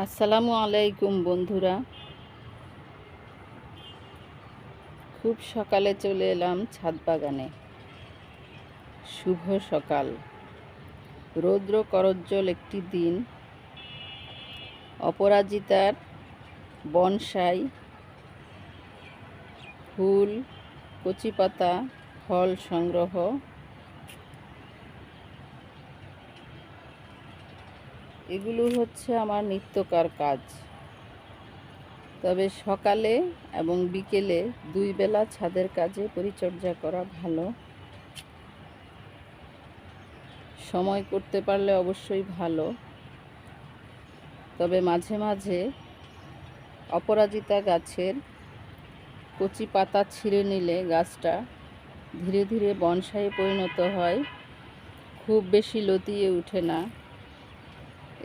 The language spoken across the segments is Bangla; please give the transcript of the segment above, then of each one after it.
আসসালামু আলাইকুম বন্ধুরা। খুব সকালে চলে এলাম ছাদ বাগানে। শুভ সকাল। রৌদ্র করজ্জ্বল একটি দিন। অপরাজিতার বনসাই, ফুল, কচি পাতা, ফল সংগ্রহ এগুলো হচ্ছে আমার নিত্যকার কাজ। তবে সকালে এবং বিকেলে দুই বেলা ছাদের কাজে পরিচর্যা করা ভালো। সময় করতে পারলে অবশ্যই ভালো। তবে মাঝে মাঝে অপরাজিতা গাছের কচি পাতা ছিঁড়ে নিলে গাছটা ধীরে ধীরে বনসাইয়ে পরিণত হয়। খুব বেশি লতিয়ে ওঠে না।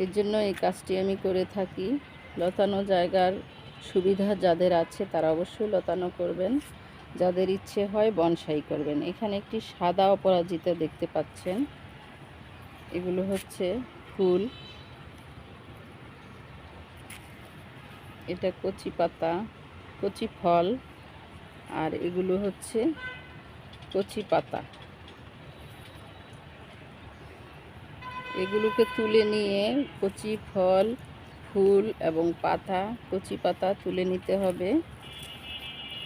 এর জন্য এই কাজটি আমি করে থাকি। লতানো জায়গার সুবিধা যাদের আছে তারা অবশ্যই লতানো করবেন। যাদের ইচ্ছে হয় বনসাই করবেন। এখানে একটি সাদা অপরাজিতা দেখতে পাচ্ছেন। এগুলো হচ্ছে ফুল। এটা কচি পাতা, কচি ফল, আর এগুলো হচ্ছে কচি পাতা। এগুলোকে তুলে নিয়ে কচি ফল, ফুল এবং পাতা, কচি পাতা তুলে নিতে হবে।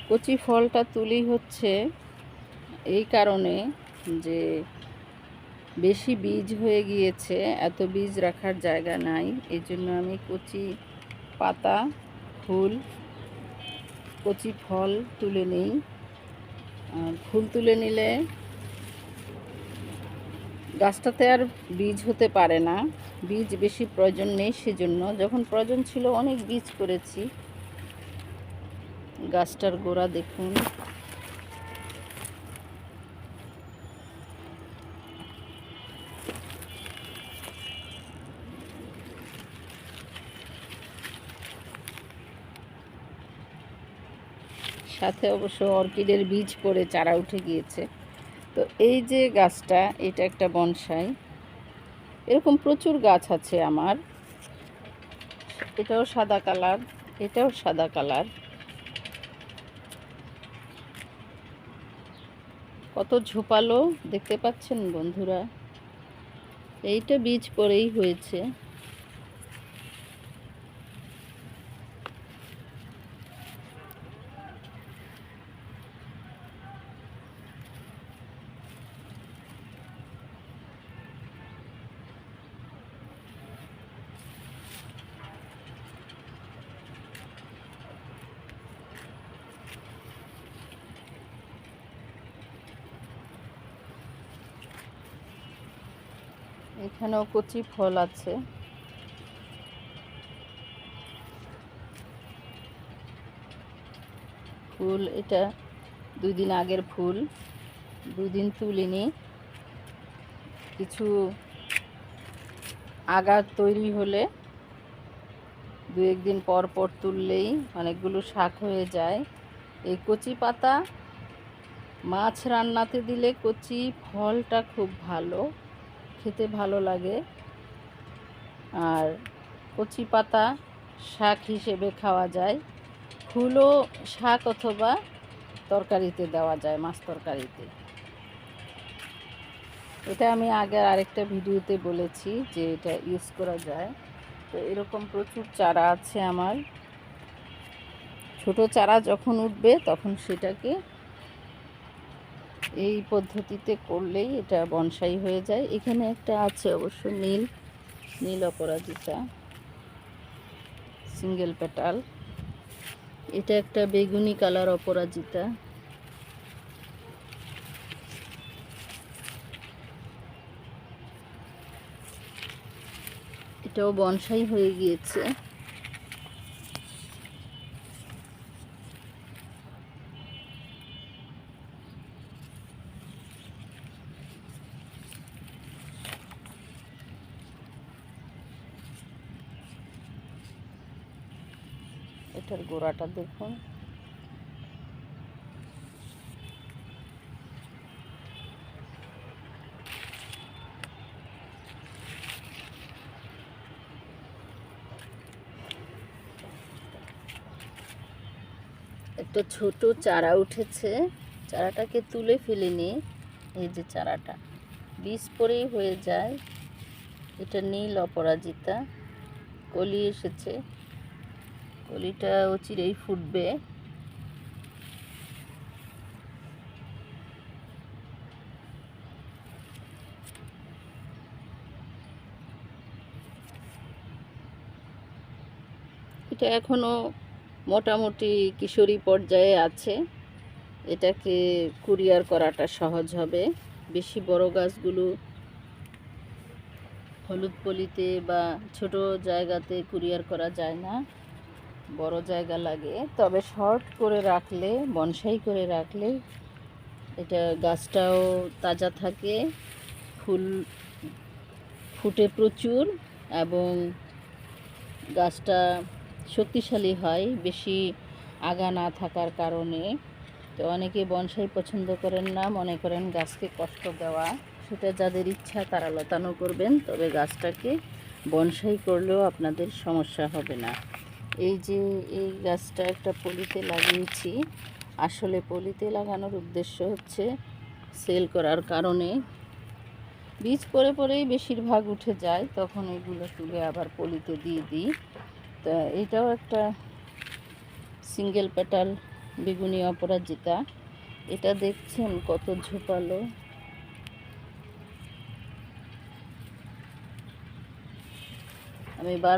কচি ফলটা তুলি হচ্ছে এই কারণে যে বেশি বীজ হয়ে গিয়েছে, এত বীজ রাখার জায়গা নাই। এই জন্য আমি কচি পাতা, ফুল, কচি ফল তুলে নিই। ফুল তুলে নিলে গাছটাতে আর বীজ হতে পারে না। বীজ বেশি প্রয়োজন নেই সেজন্য। যখন প্রয়োজন ছিল অনেক বীজ করেছি। গাছটার গোড়া দেখুন। সাথে অবশ্য অর্কিডের বীজ পড়ে, চারা উঠে গিয়েছে। তো এই যে গাছটা, এটা একটা বনসাই। এরকম প্রচুর গাছ আছে আমার। এটাও সাদা কালার, এটাও সাদা কালার। কত ঝোপালো, দেখতে পাচ্ছেন বন্ধুরা? এইটা বীজ পরেই হয়েছে। এখানেও কচি ফল আছে। ফুল, এটা দুই দিন আগের ফুল দুই দিন তুলিনি। কিছু আগার তৈরি হলে দু একদিন পর পর তুললেই অনেকগুলো শাক হয়ে যায়। এই কচি পাতা মাছ রান্নাতে দিলে কচি ফলটা খুব ভালো। খেতে ভালো লাগে। আর কচি পাতা শাক হিসেবে খাওয়া যায়। ফুলও শাক অথবা তরকারিতে দেওয়া যায়, মাছ তরকারিতে। এটা আমি আগে আরেকটা ভিডিওতে বলেছি যে এটা ইউজ করা যায়। তো এরকম প্রচুর চারা আছে আমার। ছোট চারা যখন উঠবে তখন সেটাকে এই পদ্ধতিতে করলেই এটা বনসাই হয়ে যায়। এখানে একটা আছে অবশ্য নীল নীল অপরাজিতা সিঙ্গেল পেটাল এটা একটা বেগুনি কালার অপরাজিতা। এটাও বনসাই হয়ে গিয়েছে। পিঠের গোড়াটা দেখুন। একটা ছোট চারা উঠেছে। চারাটাকে তুলে ফেলে নিয়ে এই যে চারাটা। বীজ পরেই হয়ে যায়। এটা নীল অপরাজিতা। কলি এসেছে। কলিটা চিরেই ফুটবে। এটা এখনও মোটামুটি কিশোরী পর্যায়ে আছে। এটাকে কুরিয়ার করাটা সহজ হবে। বেশি বড় গাছগুলো হলুদ পলিতে বা ছোট জায়গাতে কুরিয়ার করা যায় না। বড় জায়গা লাগে, তবে শর্ট করে রাখলে, বনসাই করে রাখলে এটা গাছটাও তাজা থাকে, ফুল ফুটে প্রচুর এবং গাছটা শক্তিশালী হয়, বেশি আগা না থাকার কারণে। তো অনেকে বনসাই পছন্দ করেন না, মনে করেন গাছকে কষ্ট দেওয়া। সেটা যাদের ইচ্ছা তারা লতানো করবেন, তবে গাছটাকে বনসাই করলেও আপনাদের সমস্যা হবে না। এই যে এই গাছটা একটা পলিতে লাগিয়েছি। আসলে পলিতে লাগানোর উদ্দেশ্য হচ্ছে সেল করার কারণে। বীজ পরে পরেই বেশিরভাগ উঠে যায়, তখন এগুলো তুলে আবার পলিতে দিয়ে দিই। তা এটাও একটা সিঙ্গেল পেটাল বেগুনি অপরাজিতা। এটা দেখছেন কত ঝোপালো। আমি বার